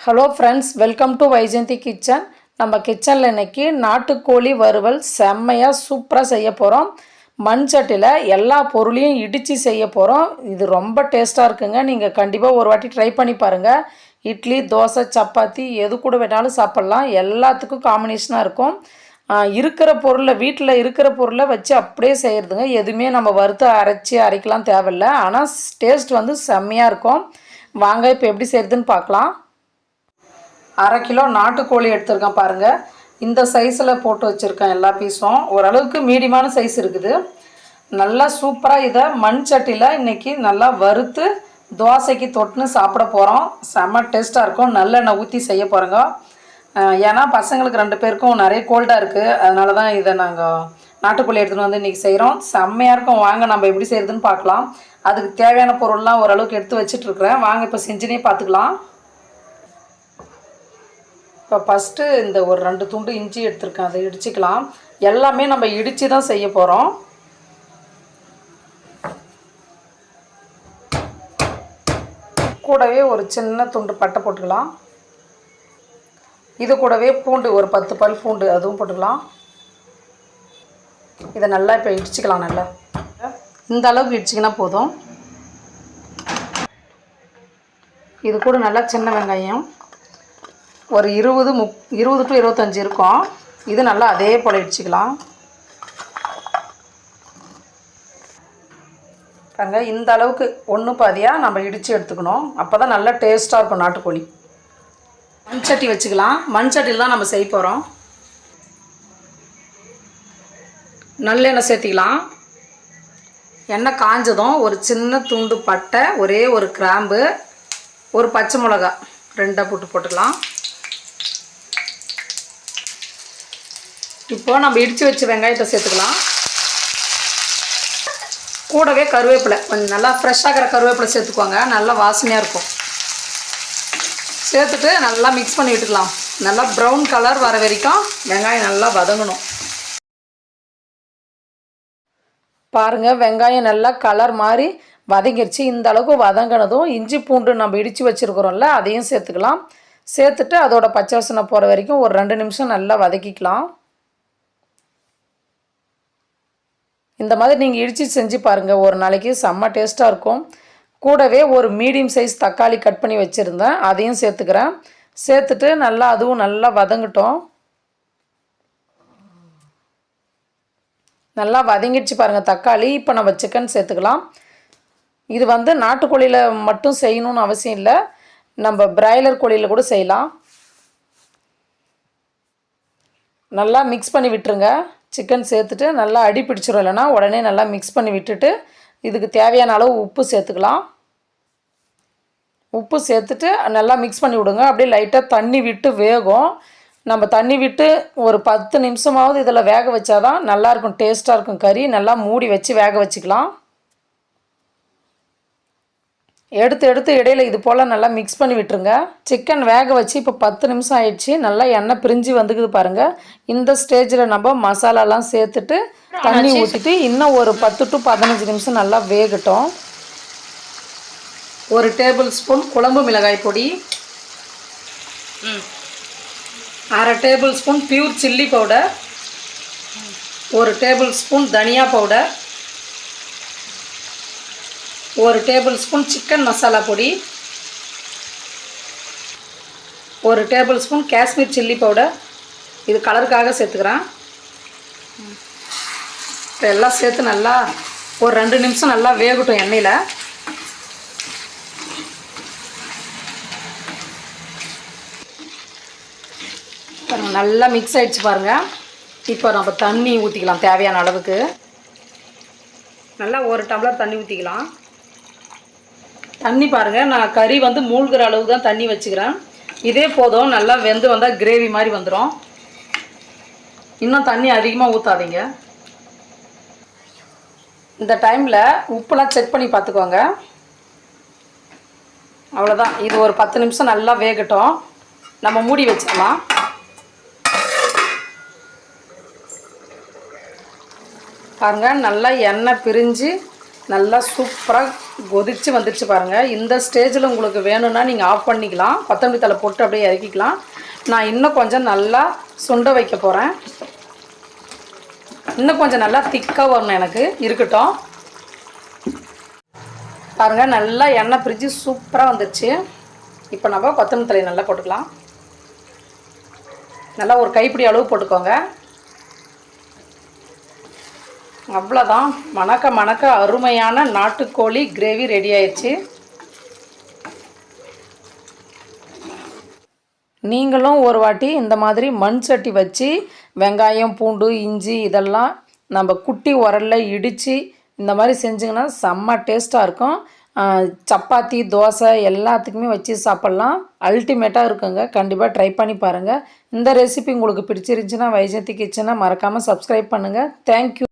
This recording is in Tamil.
Hello friends welcome to Vaijayanthi kitchen நம்ம கிச்சனில் இன்றைக்கி நாட்டுக்கோழி வறுவல் செம்மையாக சூப்பராக செய்ய போகிறோம் மண் சட்டியில் எல்லா பொருளையும் இடித்து செய்ய போகிறோம் இது ரொம்ப டேஸ்ட்டாக இருக்குங்க. நீங்கள் கண்டிப்பாக ஒரு வாட்டி ட்ரை பண்ணி பாருங்கள் இட்லி தோசை சப்பாத்தி எது கூட வேணாலும் சாப்பிட்லாம். எல்லாத்துக்கும் காம்பினேஷனாக இருக்கும். இருக்கிற பொருளை வீட்டில் இருக்கிற பொருளை வச்சு அப்படியே செய்கிறதுங்க எதுவுமே நம்ம வறுத்து அரைச்சி அரைக்கலாம் தேவையில்ல. ஆனால் டேஸ்ட் வந்து செம்மையாக இருக்கும். வாங்க இப்போ எப்படி செய்கிறதுன்னு பார்க்கலாம். அரை கிலோ நாட்டுக்கோழி எடுத்திருக்கேன் பாருங்கள் இந்த சைஸில் போட்டு வச்சுருக்கேன் எல்லா பீஸும் ஓரளவுக்கு மீடியமான சைஸ் இருக்குது. நல்லா சூப்பராக இதை மண் சட்டியில் இன்றைக்கி நல்லா வறுத்து தோசைக்கு தொட்டுன்னு சாப்பிட போகிறோம் செம்ம டேஸ்ட்டாக இருக்கும். நல்லெண்ணெய் ஊற்றி செய்ய போகிறோங்க ஏன்னா பசங்களுக்கு ரெண்டு பேருக்கும் நிறைய கோல்டாக இருக்குது அதனால தான் இதை நாங்கள் நாட்டுக்கோழி எடுத்துகிட்டு வந்து இன்றைக்கி செய்கிறோம் செம்மையாக இருக்கும். வாங்க நம்ம எப்படி செய்கிறதுன்னு பார்க்கலாம். அதுக்கு தேவையான பொருள்லாம் ஓரளவுக்கு எடுத்து வச்சுட்ருக்குறேன் வாங்க இப்போ செஞ்சுனே பார்த்துக்கலாம். இப்போ ஃபஸ்ட்டு இந்த ஒரு ரெண்டு துண்டு இஞ்சி எடுத்துருக்கேன் அதை இடிச்சிக்கலாம். எல்லாமே நம்ம இடித்து தான் செய்ய போகிறோம் கூடவே ஒரு சின்ன துண்டு பட்டை போட்டுக்கலாம். இது கூடவே பூண்டு ஒரு பத்து பல் பூண்டு அதுவும் போட்டுக்கலாம். இதை நல்லா இப்போ இடிச்சிக்கலாம் நல்லா. இந்த அளவுக்கு இடிச்சிங்கன்னா போதும். இது கூட நல்லா சின்ன வெங்காயம். ஒரு இருபது முப் இருபது டு இருபத்தஞ்சி இருக்கும். இது நல்லா அதே போல் இடிச்சிக்கலாம். பாருங்க இந்த அளவுக்கு ஒன்று பாதியாக நம்ம இடித்து எடுத்துக்கணும். அப்போ தான் நல்லா டேஸ்ட்டாக இருக்கும் நாட்டுக்கோழி. மண் சட்டி வச்சுக்கலாம். மண் சட்டியில் தான் நம்ம செய்ய போகிறோம் நல்லெண்ணெய் சேர்த்திக்கலாம். எண்ணெய் காஞ்சதும் ஒரு சின்ன துண்டு பட்டை ஒரே ஒரு கிராம்பு ஒரு பச்சை மிளகா ரெண்டாக போட்டு போட்டுக்கலாம். இப்போது நம்ம இடித்து வச்ச வெங்காயத்தை சேர்த்துக்கலாம். கூடவே கருவேப்பிலை. கொஞ்சம் நல்லா ஃப்ரெஷ்ஷாகிற கருவேப்பிலை சேர்த்துக்கோங்க. நல்லா வாசனையாக இருக்கும். சேர்த்துட்டு நல்லா மிக்ஸ் பண்ணி விட்டுக்கலாம். நல்லா ப்ரௌன் கலர் வர வரைக்கும் வெங்காயம் நல்லா வதங்கணும். பாருங்கள் வெங்காயம் நல்லா கலர் மாதிரி வதங்கிருச்சு. இந்த அளவுக்கு வதங்கினதும் இஞ்சி பூண்டு நம்ம இடித்து வச்சுருக்குறோம்ல அதையும் சேர்த்துக்கலாம். சேர்த்துட்டு அதோட பச்சை வாசனை போகிற வரைக்கும் ஒரு ரெண்டு நிமிஷம் நல்லா வதக்கிக்கலாம். இந்த மாதிரி நீங்கள் இடித்து செஞ்சு பாருங்கள் ஒரு நாளைக்கு செம்ம டேஸ்ட்டாக இருக்கும். கூடவே ஒரு மீடியம் சைஸ் தக்காளி கட் பண்ணி வச்சுருந்தேன். அதையும் சேர்த்துக்கிறேன். சேர்த்துட்டு நல்லா அதுவும் நல்லா வதங்கட்டும். நல்லா வதங்கிடுச்சு பாருங்கள் தக்காளி. இப்போ நம்ம சிக்கன் சேர்த்துக்கலாம். இது வந்து நாட்டுக்கோழியில் மட்டும் செய்யணும்னு அவசியம் இல்லை. நம்ம பிராய்லர் கோழியில் கூட செய்யலாம். நல்லா மிக்ஸ் பண்ணி விட்டுருங்க. சிக்கன் சேர்த்துட்டு நல்லா அடி பிடிச்சிரும். இல்லைன்னா உடனே நல்லா மிக்ஸ் பண்ணி விட்டுட்டு இதுக்கு தேவையான அளவு உப்பு சேர்த்துக்கலாம். உப்பு சேர்த்துட்டு நல்லா மிக்ஸ் பண்ணி விடுங்க. அப்படியே லைட்டாக தண்ணி விட்டு வேகும். நம்ம தண்ணி விட்டு ஒரு பத்து நிமிஷமாவது இதில் வேக வச்சாதான் நல்லாயிருக்கும் டேஸ்ட்டாக இருக்கும். கறி நல்லா மூடி வச்சு வேக வச்சுக்கலாம். எடுத்து எடுத்து இடையில இது போல் நல்லா மிக்ஸ் பண்ணி விட்டுருங்க. சிக்கன் வேக வச்சு இப்போ பத்து நிமிஷம் ஆயிடுச்சு. நல்லா எண்ணெய் பிரிஞ்சு வந்துக்குது பாருங்கள் இந்த ஸ்டேஜில் நம்ம மசாலாலாம் சேர்த்துட்டு தண்ணி ஊற்றிட்டு இன்னும் ஒரு பத்து டு பதினஞ்சு நிமிஷம் நல்லா வேகட்டும். ஒரு டேபிள் ஸ்பூன் குழம்பு மிளகாய் பொடி. அரை tablespoon pure chilli powder ஒரு டேபிள் ஸ்பூன் தனியா பவுடர் ஒரு டேபிள் ஸ்பூன் சிக்கன் மசாலா பொடி ஒரு tablespoon Kashmir chilli powder. இது கலருக்காக சேர்த்துக்கிறேன். இப்போ எல்லாம் சேர்த்து நல்லா ஒரு ரெண்டு நிமிஷம் நல்லா வேகட்டும் எண்ணெயில். நல்லா மிக்ஸ் ஆகிடுச்சு பாருங்கள் இப்போ நம்ம தண்ணி ஊற்றிக்கலாம் தேவையான அளவுக்கு. நல்லா ஒரு டம்ளர் தண்ணி ஊற்றிக்கலாம் தண்ணி பாருங்கள் நான் கறி வந்து மூழ்கிற அளவு தான் தண்ணி வச்சுக்கிறேன். இதே போதும். நல்லா வெந்து வந்தால் கிரேவி மாதிரி வந்துடும் இன்னும் தண்ணி அதிகமாக ஊற்றாதீங்க இந்த டைமில் உப்புலாம் செக் பண்ணி பார்த்துக்கோங்க. அவ்வளோதான் இது ஒரு பத்து நிமிஷம் நல்லா வேகட்டும். நம்ம மூடி வச்சிடலாம். பாருங்கள் நல்லா எண்ணெய் பிரிஞ்சு நல்லா சூப்பராக கொதிச்சு வந்துடுச்சு பாருங்கள் இந்த ஸ்டேஜில் உங்களுக்கு வேணும்னா நீங்கள் ஆஃப் பண்ணிக்கலாம். கொத்தமல்லி தலை போட்டு அப்படியே இறக்கிக்கலாம். நான் இன்னும் கொஞ்சம் நல்லா சுண்ட வைக்க போகிறேன் இன்னும் கொஞ்சம் நல்லா திக்காக வரணும் எனக்கு. இருக்கட்டும். பாருங்கள் நல்லா எண்ணெய் பிரிஞ்சு சூப்பராக வந்துடுச்சு இப்போ நம்ம கொத்தமல்லி தலையை நல்லா போட்டுக்கலாம். நல்லா ஒரு கைப்பிடி அளவு போட்டுக்கோங்க. அவ்வளோதான் மணக்க மணக்க அருமையான நாட்டுக்கோழி கிரேவி ரெடி ஆயிடுச்சு. நீங்களும் ஒரு வாட்டி இந்த மாதிரி மண் சட்டி வச்சு வெங்காயம் பூண்டு இஞ்சி இதெல்லாம் நம்ம குட்டி உரல்ல இடித்து இந்த மாதிரி செஞ்சிங்கன்னா செம்ம டேஸ்ட்டாக இருக்கும். சப்பாத்தி தோசை எல்லாத்துக்குமே வச்சு சாப்பிட்லாம். அல்டிமேட்டாக இருக்குங்க. கண்டிப்பாக ட்ரை பண்ணி பாருங்கள் இந்த ரெசிபி உங்களுக்கு பிடிச்சிருந்துச்சுன்னா வைஜந்தி கிச்சனை மறக்காமல் சப்ஸ்கிரைப் பண்ணுங்கள் தேங்க்யூ